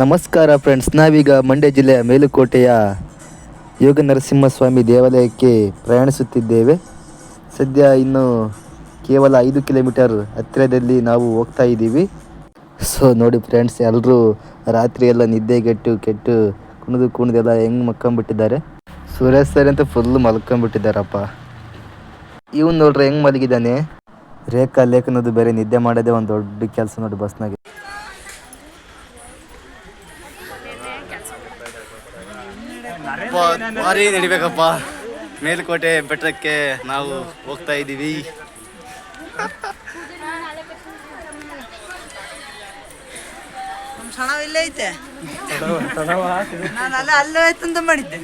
ನಮಸ್ಕಾರ ಫ್ರೆಂಡ್ಸ್ ನಾವೀಗ ಮಂಡ್ಯ ಜಿಲ್ಲೆಯ ಮೇಲುಕೋಟೆಯ ಯೋಗ ನರಸಿಂಹಸ್ವಾಮಿ ದೇವಾಲಯಕ್ಕೆ ಪ್ರಯಾಣಿಸುತ್ತಿದ್ದೇವೆ. ಸದ್ಯ ಇನ್ನು ಕೇವಲ ಐದು ಕಿಲೋಮೀಟರ್ ಹತ್ತಿರದಲ್ಲಿ ನಾವು ಹೋಗ್ತಾ ಇದ್ದೀವಿ. ಸೊ ನೋಡಿ ಫ್ರೆಂಡ್ಸ್ ಎಲ್ಲರೂ ರಾತ್ರಿ ಎಲ್ಲ ನಿದ್ದೆಗೆಟ್ಟು ಕೆಟ್ಟು ಕುಣಿದು ಕುಣಿದೆಲ್ಲ ಹೆಂಗೆ ಮಕ್ಕೊಂಬಿಟ್ಟಿದ್ದಾರೆ ಸುರೇಶ್ ಸರ್ ಅಂತ ಫುಲ್ ಮಲ್ಕೊಂಬಿಟ್ಟಿದ್ದಾರಪ್ಪ ಇವನು ನೋಡ್ರಿ ಹೆಂಗೆ ಮಲಗಿದ್ದಾನೆ. ರೇಖಾ ಲೇಖನದು ಬೇರೆ ನಿದ್ದೆ ಮಾಡೋದೇ ಒಂದು ದೊಡ್ಡ ಕೆಲಸ ನೋಡಿ ಬಸ್ನಾಗೆ. ಭಾರಿ ನಡಿಬೇಕಪ್ಪ. ಮೇಲುಕೋಟೆ ಬೆಟ್ಟಕ್ಕೆ ನಾವು ಹೋಗ್ತಾ ಇದ್ದೀವಿ. ಇಲ್ಲೇ ಐತೆ. ನಾನು ಅಲ್ಲೇ ಅಲ್ಲೇ ಅಂತ ಮಾಡಿದ್ದೆ.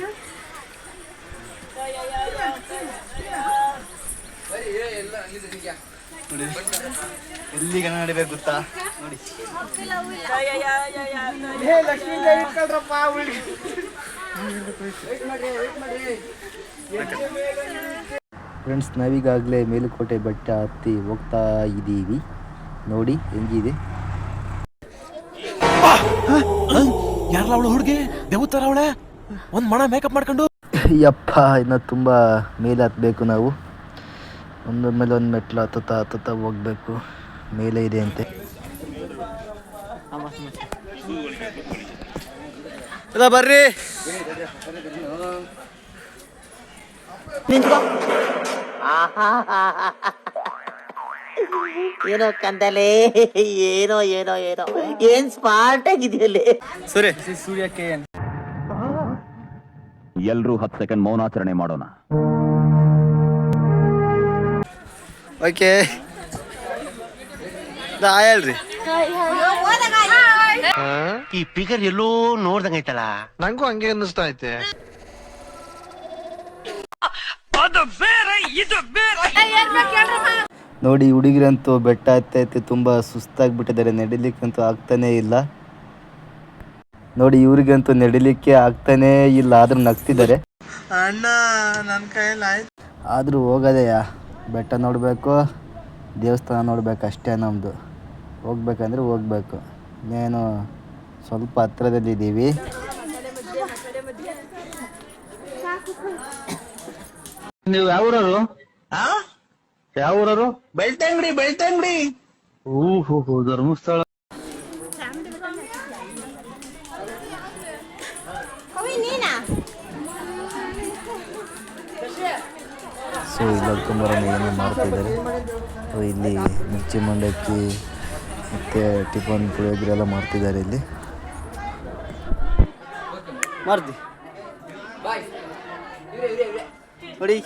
ಎಲ್ಲಿಗೆ ನಡಿಬೇಕು ಗೊತ್ತಾ? ನೋಡಿ. ಫ್ರೆಂಡ್ಸ್ ನಾವೀಗಾಗಲೇ ಮೇಲುಕೋಟೆ ಬೆಟ್ಟ ಹತ್ತಿ ಹೋಗ್ತಾ ಇದ್ದೀವಿ. ನೋಡಿ ಹೆಂಗಿದೆ? ಯಾರಲ್ಲ ಅವಳು ಹುಡುಗಿ? ದೇವತಾರ ಅವಳೆ? ಒಂದ್ ಮಣ ಮೇಕಪ್ ಮಾಡ್ಕೊಂಡು? ಯಪ್ಪ ಇನ್ನು ತುಂಬ ಮೇಲೆ ಹತ್ತಬೇಕು ನಾವು. ಒಂದ್ರ ಮೇಲೆ ಒಂದು ಮೆಟ್ಲು ಹತ್ತುತ್ತಾ ಹತ್ತುತ್ತಾ ಹೋಗ್ಬೇಕು. ಮೇಲೆ ಇದೆ ಅಂತೆ. ಇಲ್ಲ ಬರ್ರಿ ಏನೋ ಕಂದಲೆ ಏನೋ ಏನೋ ಏನೋ. ಏನ್ ಸ್ಮಾರ್ಟ್ ಆಗಿದೆಯಲ್ಲಿ ಸರಿ. ಎಲ್ರೂ ಹತ್ತು ಸೆಕೆಂಡ್ ಮೌನಾಚರಣೆ ಮಾಡೋಣ. ಓಕೆ ಹೇಳ್ರಿ. ಈ ಫಿಗರ್ ಎಲ್ಲೋ ನೋಡ್ದಂಗೈತಲ್ಲ ನಂಗೂ ಹಂಗೆ ಅನ್ನಿಸ್ತಾ ಐತೆ. ನೋಡಿ ಹುಡುಗಿರಂತೂ ಬೆಟ್ಟ ಹತ್ತೈತೆ ಸುಸ್ತಾಗಿ ಬಿಟ್ಟಿದ್ದಾರೆ ನಡಿಲಿಕ್ಕಂತೂ ಆಗ್ತಾನೇ ಇಲ್ಲ. ನೋಡಿ ಇವ್ರಿಗಂತೂ ನಡಿಲಿಕ್ಕೆ ಆಗ್ತಾನೇ ಇಲ್ಲ. ಆದ್ರೂ ನಗ್ತಿದ್ದಾರೆ. ಅಣ್ಣ ನನ್ನ ಕೈಯಲ್ಲಿ ಆಯ್ತು. ಆದರೂ ಹೋಗೋದೆಯ. ಬೆಟ್ಟ ನೋಡಬೇಕು ದೇವಸ್ಥಾನ ನೋಡ್ಬೇಕು ಅಷ್ಟೇ ನಮ್ದು. ಹೋಗ್ಬೇಕಂದ್ರೆ ಹೋಗ್ಬೇಕು. ಇನ್ನೇನು ಸ್ವಲ್ಪ ಹತ್ರದಲ್ಲಿದ್ದೀವಿ ನೀವು ಯಾವ ಊರವರು? ಯಾವ ಊರವರು? ಬೆಳ್ತಂಗಡಿ ಬೆಳ್ತಂಗಡಿ ಓಹೋ ಧರ್ಮಸ್ಥಳ. ಸೊ ಇಲ್ಲಿ ಏನೋ ಮಾಡ್ತಿದ್ದಾರೆ. ಸೊ ಇಲ್ಲಿ ಮಿರ್ಚಿ ಮಂಡಕ್ಕಿ ಮತ್ತೆ ಟಿಫನ್ ಪುಳಿಯೋಗರೆ ಎಲ್ಲ ಮಾಡ್ತಿದ್ದಾರೆ ಇಲ್ಲಿ. ಮಾಡ್ದಿ ನೋಡಿ.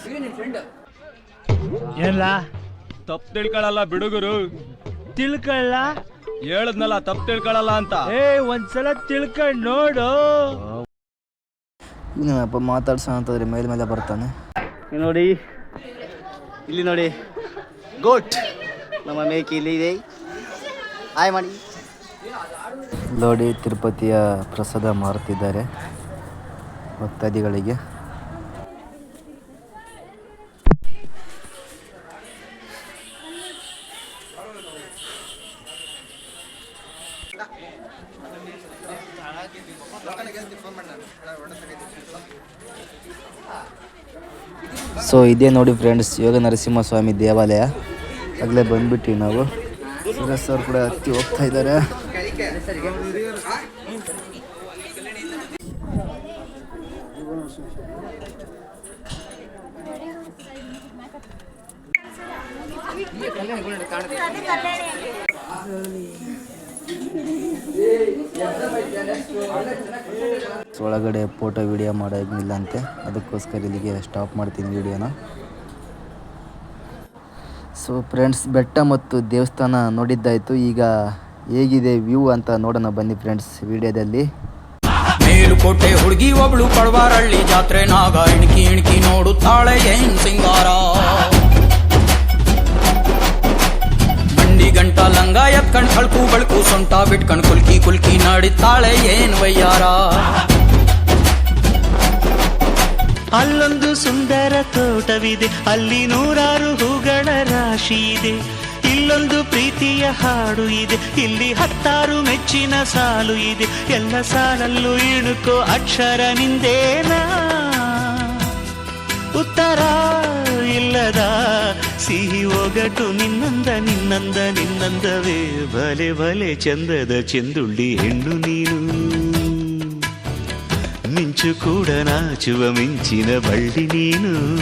ಏನ್ಲ? ತಪ್ಪು ತಿಳ್ಕೊಳಲ್ಲ ಬಿಡುಗರು. ತಿಳ್ಕೊಳ್ಳ ಹೇಳದ್ನಲ್ಲ ತಪ್ಪು ತಿಳ್ಕೊಳಲ್ಲ ಅಂತ. ಏ ಒಂದ್ಸಲ ತಿಳ್ಕೊಂಡ್ ನೋಡು. ಏನಪ್ಪ ಮಾತಾಡ್ಸೋಣ ಅಂತಂದ್ರೆ ಮೇಲೆ ಮೇಲೆ ಬರ್ತಾನೆ. ನೋಡಿ. ಇಲ್ಲಿ ನೋಡಿ. ಗೋಟ್ ನಮ್ಮ ಮೇಕೆ ಇಲ್ಲಿ ಇದೆ. ಆಯ್ ಮಾಡಿ ನೋಡಿ ತಿರುಪತಿಯ ಪ್ರಸಾದ ಮಾರುತ್ತಿದ್ದಾರೆ ಭಕ್ತಾದಿಗಳಿಗೆ ಸೊ ಇದೇ ನೋಡಿ ಫ್ರೆಂಡ್ಸ್ ಯೋಗ ನರಸಿಂಹಸ್ವಾಮಿ ದೇವಾಲಯ. ಆಗಲೇ ಬಂದ್ಬಿಟ್ಟಿವಿ ನಾವು. ಸರ್ ಕೂಡ ಹತ್ತಿ ಹೋಗ್ತಾ ಇದ್ದಾರೆ. ಒಳಗಡೆ ಫೋಟೋ ವಿಡಿಯೋ ಮಾಡೋದಿಲ್ಲ ಅಂತೆ ಅದಕ್ಕೋಸ್ಕರ ಇಲ್ಲಿಗೆ ಸ್ಟಾಪ್ ಮಾಡ್ತೀನಿ ವಿಡಿಯೋನ ಸೊ ಫ್ರೆಂಡ್ಸ್ ಬೆಟ್ಟ ಮತ್ತು ದೇವಸ್ಥಾನ ನೋಡಿದ್ದಾಯಿತು. ಈಗ ಹೇಗಿದೆ ವ್ಯೂ ಅಂತ ನೋಡೋಣ ಬನ್ನಿ ಫ್ರೆಂಡ್ಸ್ ವಿಡಿಯೋದಲ್ಲಿ ಮೇಲುಕೋಟೆ ಹುಡುಗಿ ಒಬ್ಳು ಪಡವಾರಳ್ಳಿ ಜಾತ್ರೆ ನಾಗ ಇಣಕಿ ಇಣ್ಕಿ ನೋಡುತ್ತಾಳೆ ಏನ್ ಸಿಂಗಾರ. ಮಂಡಿ ಗಂಟ ಲಂಗ ಎತ್ಕಂಡ್ ಕಳ್ಕು ಬಳ್ಕು ಸೊಂಟ ಬಿಟ್ಕಂಡ್ ಕುಲ್ಕಿ ಕುಲ್ಕಿ ನಡಿತಾಳೆ ಏನ್ ವಯ್ಯಾರ. ಅಲ್ಲೊಂದು ಸುಂದರ ತೋಟವಿದೆ, ಅಲ್ಲಿ ನೂರಾರು ಹೂಗಳ ರಾಶಿ ಇದೆ. ಇಲ್ಲೊಂದು ಪ್ರೀತಿಯ ಹಾಡು ಇದೆ. ಇಲ್ಲಿ ಹತ್ತಾರು ಮೆಚ್ಚಿನ ಸಾಲು ಇದೆ. ಎಲ್ಲ ಸಾಲಲ್ಲೂ ಇಣುಕೋ ಅಕ್ಷರ ನಿಂದೇನಾ? ಉತ್ತರ ಇಲ್ಲದ ಸಿಹಿ ಒಗಟು ನಿನ್ನಂದ ನಿನ್ನಂದ, ನಿನ್ನಂದವೇ. ಬಲೆ ಬಲೆ ಚಂದದ ಚೆಂದುಳ್ಳಿ ಹೆಣ್ಣು ನೀನು. ಮಿಂಚು ಕೂಡ ನಾಚುವ ಮಿಂಚಿನ ಬಳ್ಳಿ ನೀನು.